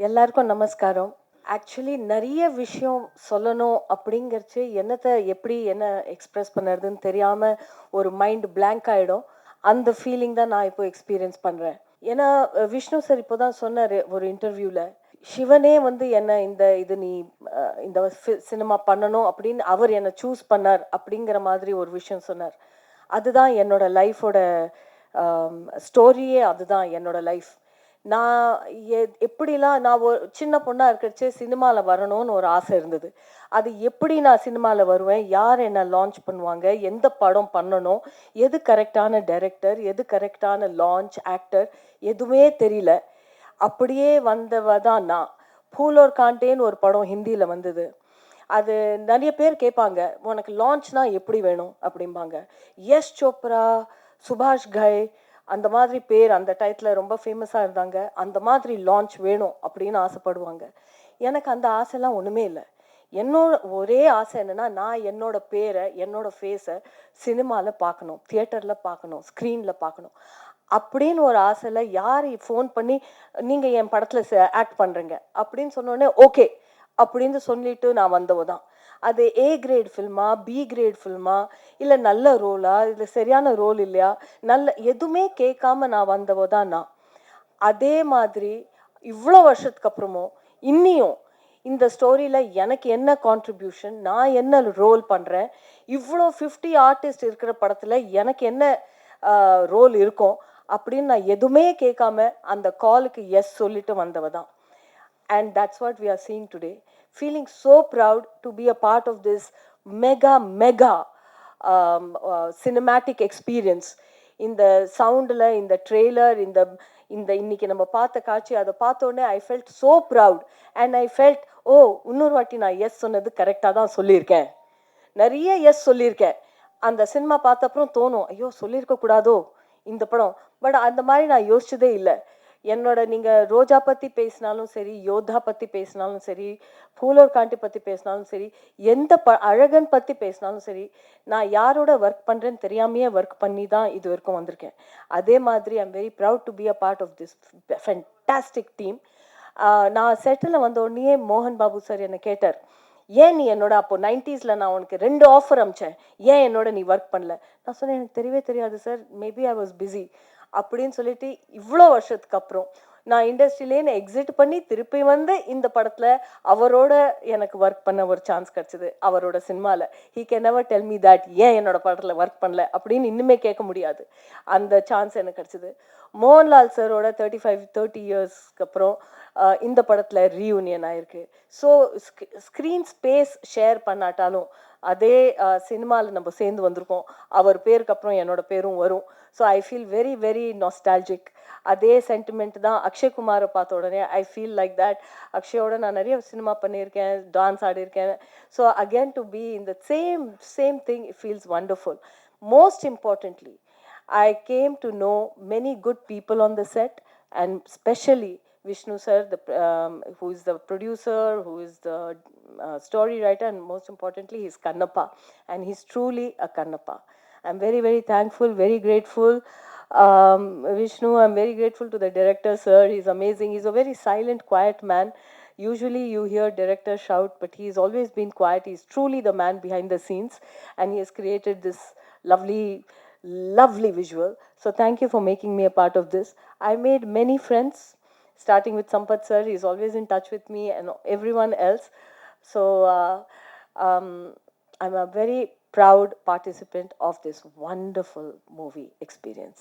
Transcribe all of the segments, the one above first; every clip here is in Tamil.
எல்லாருக்கும் நமஸ்காரம். ஆக்சுவலி நிறைய விஷயம் சொல்லணும் அப்படிங்கிறச்சு என்னத்தை எப்படி என்ன எக்ஸ்பிரஸ் பண்ணுறதுன்னு தெரியாமல் ஒரு மைண்ட் பிளாங்க் ஆகிடும் அந்த ஃபீலிங் தான் நான் இப்போ எக்ஸ்பீரியன்ஸ் பண்ணுறேன் ஏன்னா விஷ்ணு சார் இப்போ தான் சொன்னார் ஒரு இன்டர்வியூவில் சிவனே வந்து என்ன இந்த இது நீ இந்த சினிமா பண்ணணும் அப்படின்னு அவர் என்னை சூஸ் பண்ணார் அப்படிங்கிற மாதிரி ஒரு விஷயம் சொன்னார். அதுதான் என்னோட லைஃபோட ஸ்டோரியே அதுதான் என்னோட லைஃப் நான் எ- எப்படிலாம் நான் ஒரு சின்ன பொண்ணாக இருக்கிறச்சே சினிமாவில் வரணும்னு ஒரு ஆசை இருந்தது. அது எப்படி நான் சினிமாவில் வருவேன்? யார் என்ன லான்ச் பண்ணுவாங்க? எந்த படம் பண்ணணும்? எது கரெக்டான டைரக்டர் எது கரெக்டான லான்ச் ஆக்டர் எதுவுமே தெரியல. அப்படியே வந்தவ தான் நான். பூலோர் காண்டேன்னு ஒரு படம் ஹிந்தியில் வந்தது. அது நிறைய பேர் கேட்பாங்க உனக்கு லான்ச்னா எப்படி வேணும்? அப்படிம்பாங்க. யஷ் சோப்ரா சுபாஷ் கை அந்த மாதிரி பேர் அந்த டயத்தில் ரொம்ப ஃபேமஸாக இருந்தாங்க. அந்த மாதிரி லான்ச் வேணும் அப்படின்னு ஆசைப்படுவாங்க. எனக்கு அந்த ஆசைலாம் ஒன்றுமே இல்லை. என்னோட ஒரே ஆசை என்னென்னா நான் என்னோட பேரை என்னோட ஃபேஸை சினிமாவில் பார்க்கணும் தியேட்டரில் பார்க்கணும் ஸ்க்ரீனில் பார்க்கணும். அப்படின்னு ஒரு ஆசையில் யார் ஃபோன் பண்ணி நீங்கள் என் படத்தில் ஆக்ட் பண்ணுறீங்க அப்படின்னு சொன்னோடனே ஓகே. அப்படின்னு சொல்லிட்டு நான் வந்தவ தான் அது ஏ கிரேட் ஃபில்மா பி கிரேட் ஃபில்மா இல்லை நல்ல ரோலா இல்லை சரியான ரோல் இல்லையா நல்ல எதுவுமே கேட்காம நான் வந்தவோ தான் நான். அதே மாதிரி இவ்வளோ வருஷத்துக்கு அப்புறமும் இன்னியும் இந்த ஸ்டோரியில் எனக்கு என்ன கான்ட்ரிபியூஷன் நான் என்ன ரோல் பண்ணுறேன் இவ்வளோ ஃபிஃப்டி ஆர்டிஸ்ட் இருக்கிற படத்தில் எனக்கு என்ன ரோல் இருக்கும் அப்படின்னு நான் எதுவுமே கேட்காம அந்த காலுக்கு எஸ் சொல்லிட்டு வந்தவ தான். And that's what we are seeing today Feeling so proud to be a part of this mega, mega um, uh, cinematic experience. இந்த சவுண்டில் இந்த ட்ரெய்லர் இந்த இந்த இன்னைக்கு நம்ம பார்த்த காட்சி அதை பார்த்த I felt so proud and I felt oh இன்னொரு வாட்டி நான் எஸ் சொன்னது கரெக்டாக தான் சொல்லியிருக்கேன். நிறைய எஸ் சொல்லியிருக்கேன். அந்த சினிமா பார்த்த அப்புறம் தோணும் ஐயோ சொல்லியிருக்க கூடாதோ இந்த படம். பட் அந்த மாதிரி நான் யோசிச்சதே இல்லை. என்னோட நீங்கள் ரோஜா பற்றி பேசினாலும் சரி யோதா பற்றி பேசினாலும் சரி பூலோர் காண்டி பற்றி பேசினாலும் சரி எந்த ப அழகன் பற்றி பேசினாலும் சரி நான் யாரோட ஒர்க் பண்ணுறேன்னு தெரியாமையே ஒர்க் பண்ணி தான் இது வரைக்கும் வந்திருக்கேன். அதே மாதிரி I'm very proud to be a part of this fantastic team நான் செட்டில் வந்த உடனே மோகன் பாபு சார் என்னை கேட்டார் ஏன் நீ என்னோட அப்போ நைன்டிஸில் நான் உனக்கு ரெண்டு ஆஃபர் அமிச்சேன் ஏன் என்னோட நீ ஒர்க் பண்ணல? நான் சொன்னேன் எனக்கு தெரியவே தெரியாது sir maybe I was busy அப்படின்னு சொல்லிட்டு இவ்வளோ வருஷத்துக்கு அப்புறம் நான் இண்டஸ்ட்ரியிலேன்னு எக்ஸிட் பண்ணி திருப்பி வந்து இந்த படத்தில் அவரோட எனக்கு ஒர்க் பண்ண ஒரு சான்ஸ் கிடச்சிது அவரோட சினிமாவில் he can never tell me that ஏன் என்னோட படத்தில் ஒர்க் பண்ணல அப்படின்னு இன்னுமே கேட்க முடியாது. அந்த சான்ஸ் எனக்கு கிடச்சிது. மோகன்லால் சாரோட தேர்ட்டி ஃபைவ் தேர்ட்டி இயர்ஸ்க்கு அப்புறம் இந்த படத்தில் ரீயூனியன் ஆயிருக்கு. ஸோ ஸ்க்ரீன் ஸ்பேஸ் ஷேர் பண்ணாட்டாலும் அதே சினிமாவில் நம்ம சேர்ந்து வந்திருக்கோம். அவர் பேருக்கு அப்புறம் என்னோட பேரும் வரும். So I feel very very nostalgic அதே சென்டிமெண்ட் தான் அக்ஷய்குமாரை பார்த்த உடனே ஐ ஃபீல் லைக் தட் அக்ஷயோட நான் நிறைய சினிமா பண்ணியிருக்கேன் டான்ஸ் ஆடியிருக்கேன். ஸோ அகேன் டு பி இந்த same same thing feels wonderful most importantly I came to know many good people on the set and specially Vishnu sir, the, um, who is the producer, who is the uh, story writer, and most importantly, he's Kannappa, and he's truly a Kannappa. I'm very, very thankful, very grateful. Um, Vishnu, I'm very grateful to the director, sir. He's amazing. He's a very silent, quiet man. Usually you hear directors shout, but he's always been quiet. He's truly the man behind the scenes, and he has created this lovely, lovely visual. So thank you for making me a part of this. I made many friends, starting with Sampath sir. He's always in touch with me and everyone else. So uh, um, I'm a very proud participant of this wonderful movie experience.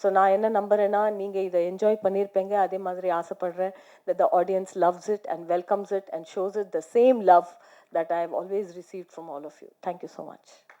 So நான் என்ன நம்புறேன்னா நீங்கள் இதை என்ஜாய் பண்ணியிருப்பீங்க அதே மாதிரி ஆசைப்படுறேன் that the audience loves it and welcomes it and shows it the same love that I have always received from all of you. Thank you so much.